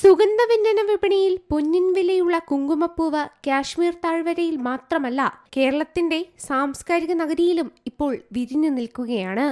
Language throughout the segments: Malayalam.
സുഗന്ധവ്യഞ്ജന വിപണിയിൽ പൊന്നിൻ വിലയുള്ള കുങ്കുമപ്പൂവ് കാശ്മീർ താഴ്വരയിൽ മാത്രമല്ല കേരളത്തിന്റെ സാംസ്കാരിക നഗരിയിലും ഇപ്പോൾ വിരിഞ്ഞു നിൽക്കുകയാണ്.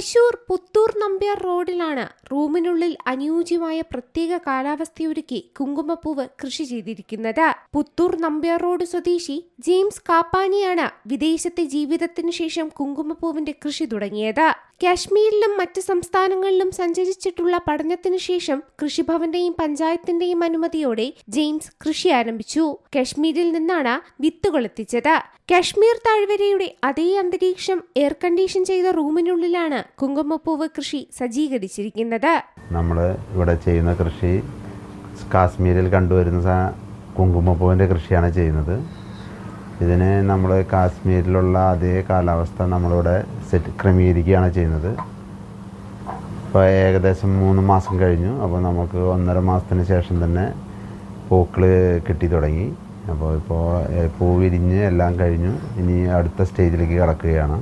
തൃശൂർ പുത്തൂർ നമ്പ്യാർ റോഡിലാണ് റൂമിനുള്ളിൽ അനുയോജ്യമായ പ്രത്യേക കാലാവസ്ഥയൊരുക്കി കുങ്കുമപ്പൂവ് കൃഷി ചെയ്തിരിക്കുന്നത്. പുത്തൂർ നമ്പ്യാർ റോഡ് സ്വദേശി ജെയിംസ് കാപ്പാനിയാണ് വിദേശത്തെ ജീവിതത്തിന് ശേഷം കുങ്കുമപ്പൂവിന്റെ കൃഷി തുടങ്ങിയത്. കാശ്മീരിലും മറ്റ് സംസ്ഥാനങ്ങളിലും സഞ്ചരിച്ചിട്ടുള്ള പഠനത്തിനു ശേഷം കൃഷിഭവന്റെയും പഞ്ചായത്തിന്റെയും അനുമതിയോടെ ജെയിംസ് കൃഷി ആരംഭിച്ചു. കാശ്മീരിൽ നിന്നാണ് വിത്തുകൾ എത്തിച്ചത്. കാശ്മീർ താഴ്വരയുടെ അതേ അന്തരീക്ഷം എയർ കണ്ടീഷൻ ചെയ്ത റൂമിനുള്ളിലാണ് കുങ്കുമപ്പൂവ് കൃഷി സജ്ജീകരിച്ചിരിക്കുന്നത്. നമ്മൾ ഇവിടെ ചെയ്യുന്ന കൃഷി കാശ്മീരിൽ കണ്ടുവരുന്ന കുങ്കുമപ്പൂവിന്റെ കൃഷിയാണ് ചെയ്യുന്നത്. ഇതിന് നമ്മൾ കാശ്മീരിലുള്ള അതേ കാലാവസ്ഥ നമ്മളിവിടെ സെറ്റ് ക്രമീകരിക്കുകയാണ് ചെയ്യുന്നത്. ഇപ്പോൾ ഏകദേശം മൂന്ന് മാസം കഴിഞ്ഞു. അപ്പോൾ നമുക്ക് ഒന്നര മാസത്തിന് ശേഷം തന്നെ പൂക്കൾ കിട്ടി തുടങ്ങി. അപ്പോൾ ഇപ്പോൾ പൂ വിരിഞ്ഞ് എല്ലാം കഴിഞ്ഞു. ഇനി അടുത്ത സ്റ്റേജിലേക്ക് കടക്കുകയാണ്.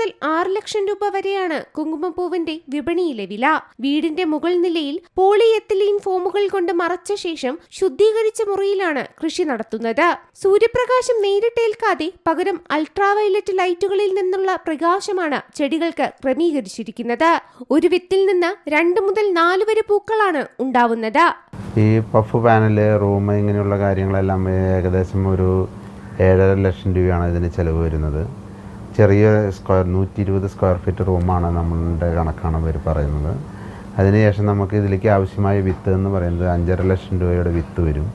മുതൽ ആറ് ലക്ഷം രൂപ വരെയാണ് കുങ്കുമപ്പൂവിന്റെ വിപണിയിലെ വില. വീടിന്റെ മുകൾ നിലയിൽ പോളിയെത്തിലീൻ ഫോമുകൾ കൊണ്ട് മറച്ച ശേഷം ശുദ്ധീകരിച്ച മുറിയിലാണ് കൃഷി നടത്തുന്നത്. സൂര്യപ്രകാശം നേരിട്ടേൽക്കാതെ പകരം അൾട്രാവയലറ്റ് ലൈറ്റുകളിൽ നിന്നുള്ള പ്രകാശമാണ് ചെടികൾക്ക് ക്രമീകരിച്ചിരിക്കുന്നത്. ഒരു വിത്തിൽ നിന്ന് രണ്ട് മുതൽ നാല് വരെ പൂക്കളാണ് ഉണ്ടാവുന്നത്. ഈ പഫ് പാനൽ റൂം ഇങ്ങനെയുള്ള കാര്യങ്ങളെല്ലാം ഏകദേശം ഒരു ഏഴര ലക്ഷം രൂപയാണ് ഇതിന് ചിലവ് വരുന്നത്. ചെറിയ സ്ക്വയർ നൂറ്റി ഇരുപത് സ്ക്വയർ ഫീറ്റ് റൂമാണ് നമ്മളുടെ കണക്കാണ് അവർ പറയുന്നത്. അതിനുശേഷം നമുക്ക് ഇതിലേക്ക് ആവശ്യമായ വിത്ത് എന്ന് പറയുന്നത് അഞ്ചര ലക്ഷം രൂപയുടെ വിത്ത് വരും.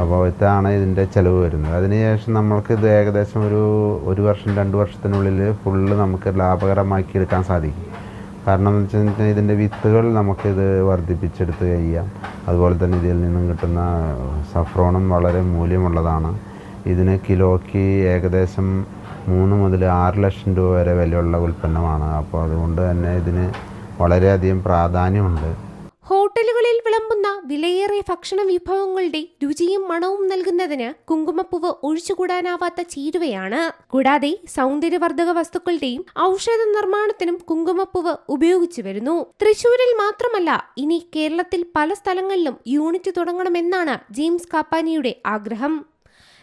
അപ്പോൾ ഇതാണ് ഇതിന്റെ ചിലവ് വരുന്നത്. അതിനുശേഷം നമ്മൾക്ക് ഇത് ഏകദേശം ഒരു ഒരു വർഷം രണ്ട് വർഷത്തിനുള്ളിൽ ഫുള്ള് നമുക്ക് ലാഭകരമാക്കി എടുക്കാൻ സാധിക്കും. കാരണം എന്ന് വെച്ച് കഴിഞ്ഞാൽ ഇതിന്റെ വിത്തുകൾ നമുക്കിത് വർദ്ധിപ്പിച്ചെടുത്ത് കഴിയാം. അതുപോലെ തന്നെ ഇതിൽ നിന്നും കിട്ടുന്ന സഫ്രോണും വളരെ മൂല്യമുള്ളതാണ്. ഇതിന് കിലോയ്ക്ക് ഏകദേശം മൂന്ന് മുതൽ ആറ് ലക്ഷം രൂപ വരെ വിലയുള്ള ഉൽപ്പന്നമാണ്. അപ്പോൾ അതുകൊണ്ട് തന്നെ ഇതിന് വളരെയധികം പ്രാധാന്യമുണ്ട്. ഹോട്ടലുകളിൽ വിളമ്പുന്ന വിലയേറിയ ഭക്ഷണ വിഭവങ്ങളുടെ രുചിയും മണവും നൽകുന്നതിന് കുങ്കുമപ്പൂവ് ഒഴിച്ചുകൂടാനാവാത്ത ചേരുവയാണ്. കൂടാതെ സൗന്ദര്യവർദ്ധക വസ്തുക്കളുടെയും ഔഷധ നിർമ്മാണത്തിനും കുങ്കുമപ്പൂവ് ഉപയോഗിച്ചു വരുന്നു. തൃശൂരിൽ മാത്രമല്ല ഇനി കേരളത്തിൽ പല സ്ഥലങ്ങളിലും യൂണിറ്റ് തുടങ്ങണമെന്നാണ് ജെയിംസ് കാപ്പാനിയുടെ ആഗ്രഹം.